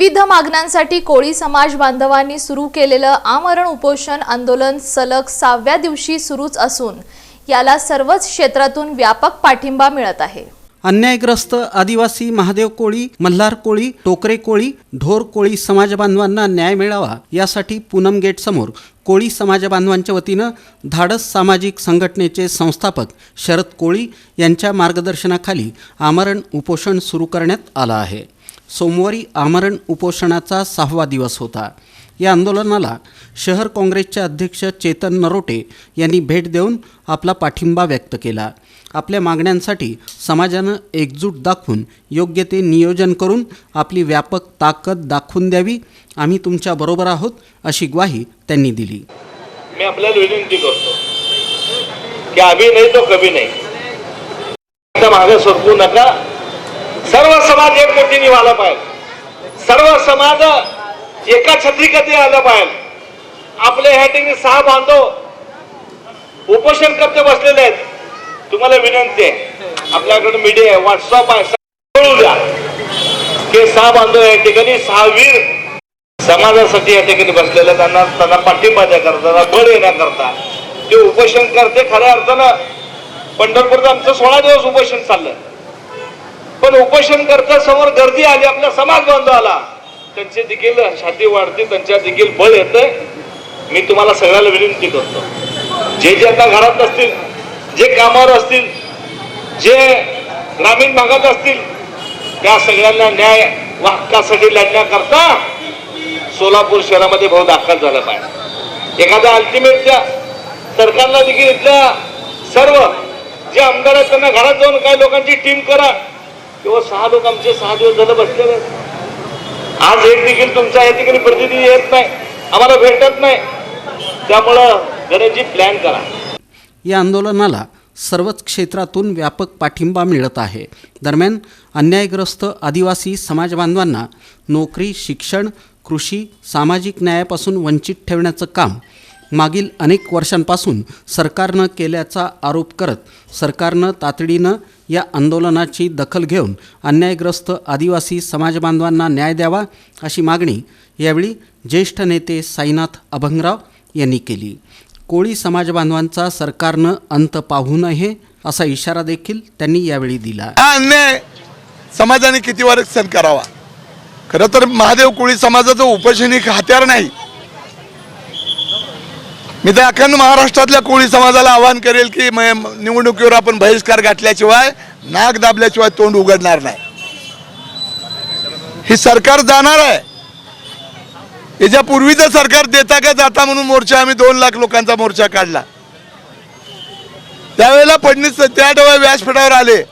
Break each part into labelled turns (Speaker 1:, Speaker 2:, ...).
Speaker 1: विविध मागण्यांसाठी कोळी समाज बांधवांनी सुरू केलेलं आमरण उपोषण आंदोलन सलग सहाव्या दिवशी सुरूच असून याला सर्वच क्षेत्रातून व्यापक पाठिंबा मिळत आहे.
Speaker 2: अन्यायग्रस्त आदिवासी महादेव कोळी मल्हार कोळी टोकरे कोळी ढोर कोळी समाज बांधवांना न्याय मिळावा यासाठी पूनम गेट समोर कोळी समाज बांधवांच्या वतीनं धाडस सामाजिक संघटनेचे संस्थापक शरद कोळी यांच्या मार्गदर्शनाखाली आमरण उपोषण सुरू करण्यात आलं आहे. सोमवारी आमरण उपोषणाचा सहावा दिवस होता. या आंदोलनाला शहर काँग्रेसचे अध्यक्ष चेतन नरोटे यांनी भेट देऊन आपला पाठिंबा व्यक्त केला. आपल्या मागण्यांसाठी समाजानं एकजूट दाखवून योग्य ते नियोजन करून आपली व्यापक ताकद दाखवून द्यावी. आम्ही तुमच्या बरोबर आहोत अशी ग्वाही त्यांनी दिली.
Speaker 3: मी आपल्याला विनंती करतो. की आम्ही नाही तो कमी नाही. मागे सरकू नका. सर्व समाज एक मोठीने व्हायला पाहिजे. सर्व समाज एका छत्रीकती आला पाहिजे. आपल्या ह्या ठिकाणी सहा बांधव उपोषण करते बसलेले आहेत. तुम्हाला विनंती आहे. आपल्याकडे मीडिया आहे व्हॉट्सअप आहे कळू द्या. की सहा बांधव या ठिकाणी सहा वीर समाजासाठी या ठिकाणी बसलेले त्यांना त्यांना पाठिंबा देण्याकरता बळ येण्याकरता ते उपोषण करते खऱ्या अर्थानं. पंढरपूरचं आमचं सोळा दिवस उपोषण चाललं पण उपोषण करता समोर गर्दी आली आपला समाज बांधवाला त्यांचे देखील छाती वाढते त्यांच्या देखील बळ येतंय. मी तुम्हाला सगळ्याला विनंती करतो. जे जे आता घरात असतील जे कामावर असतील जे ग्रामीण भागात असतील त्या सगळ्यांना न्याय व हक्कासाठी लढण्याकरता सोलापूर शहरामध्ये भाऊ दाखल झाला पाहिजे. एखादा अल्टिमेट द्या सरकारला देखील इथल्या सर्व जे आमदार आहेत त्यांना घरात जाऊन काही लोकांची टीम करा. किंवा सहा लोक आमचे सहा दिवस झालं बसलेले आज एक देखील तुमच्या या ठिकाणी प्रतिनिधी येत नाही. आम्हाला भेटत नाही. त्यामुळं गरजी प्लॅन करा.
Speaker 2: या आंदोलनाला सर्वच क्षेत्रातून व्यापक पाठिंबा मिळत आहे. दरम्यान अन्यायग्रस्त आदिवासी समाज बांधवांना नोकरी शिक्षण कृषी सामाजिक न्यायापासून वंचित ठेवण्याचं काम मागील अनेक वर्षांपासून सरकारनं केल्याचा आरोप करत सरकारनं तातडीनं या आंदोलनाची दखल घेऊन अन्यायग्रस्त आदिवासी समाजबांधवांना न्याय द्यावा अशी मागणी यावेळी ज्येष्ठ नेते साईनाथ अभंगराव यांनी केली. कोळी समाजबांधवांचा सरकारनं अंत पाहू नये असा इशारा देखील त्यांनी यावेळी दिला.
Speaker 4: हा अन्याय समाजाने किती वर सण करावा? खरं तर महादेव कोळी समाजाचं उपोषण एक हत्यार नाही. मी तर अखंड महाराष्ट्रातल्या कोळी समाजाला आवाहन करेल की निवडणुकीवर आपण बहिष्कार घातल्याशिवाय नाक दाबल्याशिवाय तोंड उघडणार नाही. ही सरकार जाणार आहे. याच्या पूर्वीचं सरकार देता का जाता म्हणून मोर्चा आम्ही दोन लाख लोकांचा मोर्चा काढला. त्यावेळेला फडणवीस त्या डोळ्या व्यासपीठावर आले.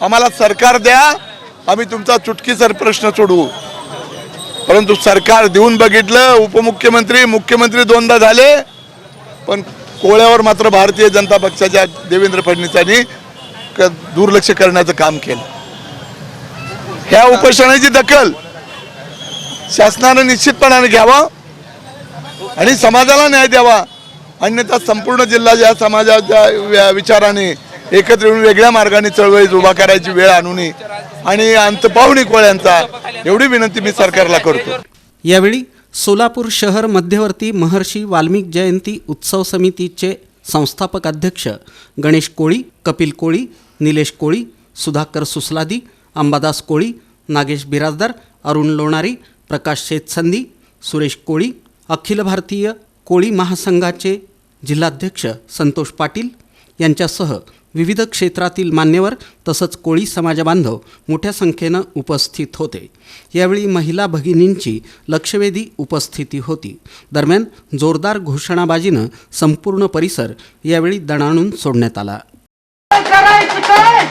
Speaker 4: आम्हाला सरकार द्या आम्ही तुमचा चुटकीसर प्रश्न सोडवू. परंतु सरकार देऊन बघितलं उपमुख्यमंत्री मुख्यमंत्री दोनदा झाले. पण कोळ्यावर मात्र भारतीय जनता पक्षाच्या देवेंद्र फडणवीसांनी क- दुर्लक्ष करण्याचं काम केलं. ह्या उपोषणाची दखल शासनानं निश्चितपणाने घ्यावा आणि समाजाला न्याय द्यावा. अन्यथा संपूर्ण जिल्हा ज्या समाजाच्या विचाराने एकत्र येऊन वेगळ्या मार्गाने चळवळीत उभा करायची वेळ आणू नये आणि अंत पाहुणी कोळ्यांचा एवढी विनंती मी सरकारला करतो.
Speaker 2: यावेळी सोलापूर शहर मध्यवर्ती महर्षी वाल्मिक जयंती उत्सव समितीचे संस्थापक अध्यक्ष गणेश कोळी कपिल कोळी निलेश कोळी सुधाकर सुसलादी अंबादास कोळी नागेश बिराजदार अरुण लोणारी प्रकाश शेतसंधी सुरेश कोळी अखिल भारतीय कोळी महासंघाचे जिल्हाध्यक्ष संतोष पाटील यांच्यासह विविध क्षेत्रातील मान्यवर तसंच कोळी समाजबांधव मोठ्या संख्येनं उपस्थित होते. यावेळी महिला भगिनींची लक्षवेधी उपस्थिती होती. दरम्यान जोरदार घोषणाबाजीनं संपूर्ण परिसर यावेळी दणाणून सोडण्यात आला.
Speaker 5: करायचं काय